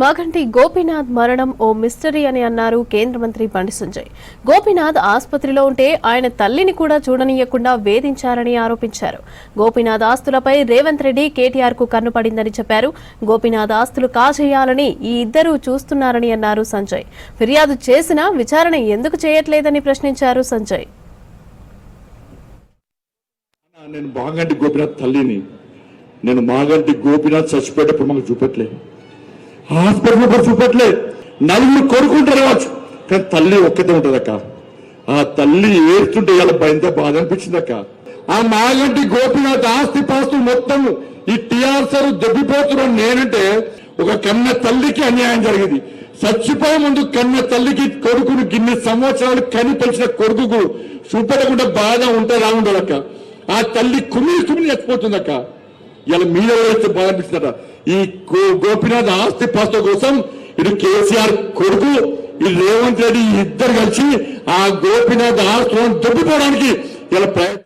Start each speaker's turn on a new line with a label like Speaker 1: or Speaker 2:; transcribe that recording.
Speaker 1: మాగంటి గోపీనాథ్ మరణం ఓ మిస్టరీ అని అన్నారు కేంద్ర మంత్రి బండి సంజయ్. గోపీనాథ్ ఆసుపత్రిలో ఉంటే ఆయన తల్లిని కూడా చూడనీయకుండా వేధించారని ఆరోపించారు. గోపీనాథ్ ఆస్తులపై రేవంత్ రెడ్డి కేటీఆర్కు కన్నుపడిందని చెప్పారు. గోపీనాథ్ ఆస్తులు కాజేయాలని ఈ ఇద్దరూ చూస్తున్నారని అన్నారు సంజయ్. ఫిర్యాదు చేసినా విచారణ ఎందుకు చేయట్లేదని ప్రశ్నించారు సంజయ్.
Speaker 2: నేను మాగంటి గోపినాథ్ తల్లిని నేను మాగంటి గోపినాథ్ చచ్చిపోయేటప్పుడు మాకు చూపెట్టలే హాస్పిటల్ కూడా చూపెట్టలే నలుగురు కొడుకుంటారు కావచ్చు. కానీ తల్లి ఒక్కతే ఉంటుంది అక్క. ఆ తల్లి ఏడుతుంటే ఇలా భయంతో బాధ అనిపించింది అక్క. ఆ మాగంటి గోపినాథ్ ఆస్తి పాస్తు మొత్తం ఈ టీఆర్ఎస్ దెబ్బిపోతున్నాను నేనంటే ఒక కన్న తల్లికి అన్యాయం జరిగింది. చచ్చిపోయే ముందు కన్న తల్లికి కొడుకును గిన్నె సంవత్సరాలు కని పెంచిన కొడుకుకు చూపెట్టకుండా బాధ ఉంటుందా ఉండదక్క ఆ తల్లి కుమిలి కుమిలి చచ్చిపోతుందక్క ఇలా మీద అయితే బాగా అనిపిస్తుందట ఈ గో- గోపినాథ్ ఆస్తి పాస్త కోసం ఇటు కేసీఆర్ కొడుకు ఈ రేవంత్ రెడ్డి ఇద్దరు కలిసి ఆ గోపినాథ్ ఆస్తులను దొబ్బిపోవడానికి ఇలా ప్రయత్నం